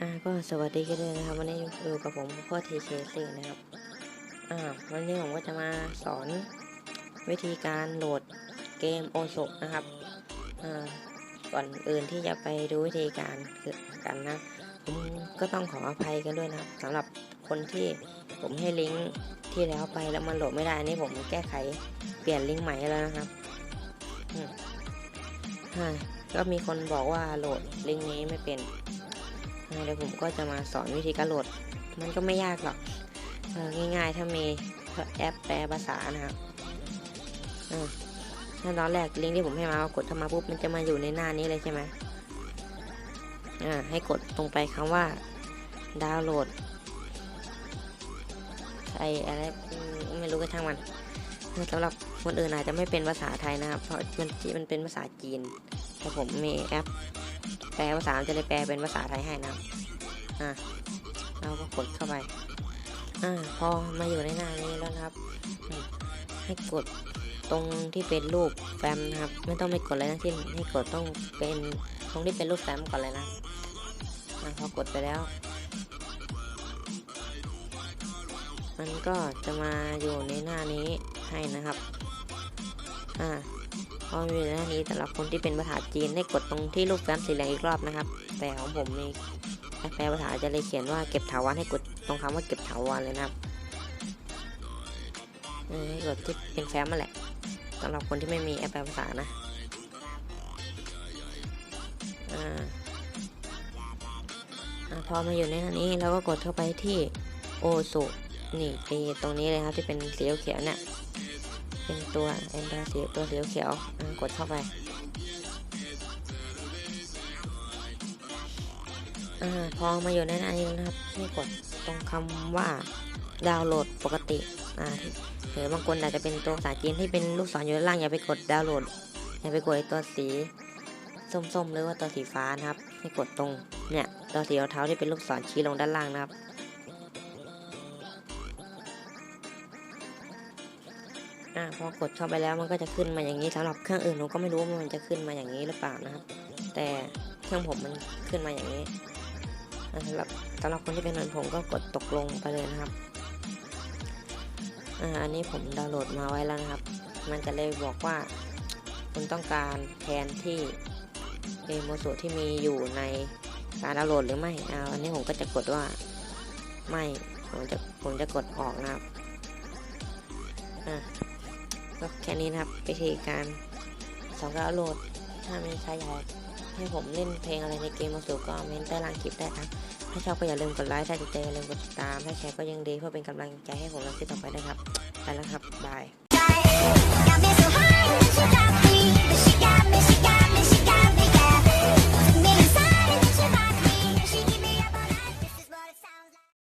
อะก็สวัสดีกันด้วยนะครับ วันนี้อยู่กับผมพ่อทีเคซีนะครับอ่าวันนี้ผมก็จะมาสอนวิธีการโหลดเกมโอโซนะครับอ่าก่อนอื่นที่จะไปดูวิธีการกันนะผมก็ต้องขออภัยกันด้วยนะครับสำหรับคนที่ผมให้ลิงก์ที่แล้วไปแล้วมันโหลดไม่ได้อันนี่ผมแก้ไขเปลี่ยนลิงก์ใหม่แล้วนะครับอืมอ่าก็มีคนบอกว่าโหลดลิงก์นี้ไม่เป็น เดี๋ยวผมก็จะมาสอนวิธีการโหลด มันก็ไม่ยากหรอกออง่ายๆ ถ้ามีแอปแปลภาษานะครับอ่าถ้าตอนแรกลิงก์ที่ผมให้มาก็กดเข้ามาปุ๊บมันจะมาอยู่ในหน้านี้เลยใช่ไหมอ่าให้กดตรงไปคำว่าดาวน์โหลดไออะไรไม่รู้ก็ช่างมันสำหรับคนอื่นอาจจะไม่เป็นภาษาไทยนะครับ เพราะมันมันเป็นภาษาจีนแต่ผมมีแอป แปลภาษาจะเลยแปลเป็นภาษาไทยให้นะอะเราก็กดเข้าไปอ่าพอมาอยู่ในหน้านี้แล้วครับ ให้กดตรงที่เป็นรูปแฟ้มนะครับ ไม่ต้องไปกดอะไรทั้งสิ้นให้กดต้องเป็นตรงที่เป็นรูปแฟ้มก่อนเลยนะอะพอกดไปแล้ว มันก็จะมาอยู่ในหน้านี้ให้นะครับ อ่า พอมีหน้านี้สำหรับคนที่เป็นภาษาจีนให้กดตรงที่รูปแฟ้มสีเหลืองอีกรอบนะครับ แต่ของผมมีแอปแปลภาษาจะเลยเขียนว่าเก็บถาวรให้กดตรงคำว่าเก็บถาวรเลยนะครับให้กดที่เป็นแฟ้มมาแหละสำหรับคนที่ไม่มีแอปแปลภาษานะอ่าอ่าพอมาอยู่ในหน้านี้เราก็กดเข้าไปที่โอสุนี่ตีตรงนี้เลยครับที่เป็นสีเขียวเนี่ย เป็นตัวเอ็นดาสีตัวสีเขียวกดเข้าไปอพอมาอยู่ในหน้นี้นะครับให้กดตรงคำว่าดาวน์โหลดปกติอ่าหรือบางคนอาจจะเป็นตัวภาษาจีนที่เป็นลูกศรอยู่ด้านล่างอย่าไปกดดาวน์โหลดอย่าไปกดตัวสีส้มๆหรือว่าตัวสีฟ้านะครับ ให้กดตรงเนี่ยตัวสีเทาที่เป็นลูกศรชี้ลงด้านล่างนะครับ อ่าพอกดเข้าไปแล้วมันก็จะขึ้นมาอย่างนี้สำหรับเครื่องอื่นผมก็ไม่รู้ว่ามันจะขึ้นมาอย่างนี้หรือเปล่านะครับ แต่เครื่องผมมันขึ้นมาอย่างนี้สำหรับสำหรับคนที่เป็นเหมือนผมก็กดตกลงไปเลยนะครับอ่าอันนี้ผมดาวน์โหลดมาไว้แล้วนะครับ มันจะเลยบอกว่าคุณต้องการแทนที่เอโมโซที่มีอยู่ในการดาวน์โหลดหรือไม่อ่าอันนี้ผมก็จะกดว่าไม่ผมจะผมจะกดออกนะครับอ่า ก็แค่นี้นะครับวิธีการสองการโหลด ถ้ามีใครอยากให้ผมเล่นเพลงอะไรในเกมมาสู่ก็เม้นใต้ล่างคลิปได้ครับถ้าชอบก็อย่าลืมกดไลค์ถ้าติดใจอย่าลืมกดติดตามถ้าแชร์ก็ยังดีเพื่อเป็นกำลังใจให้ผมทำคลิปต่อไปนะครับไปแล้วครับบาย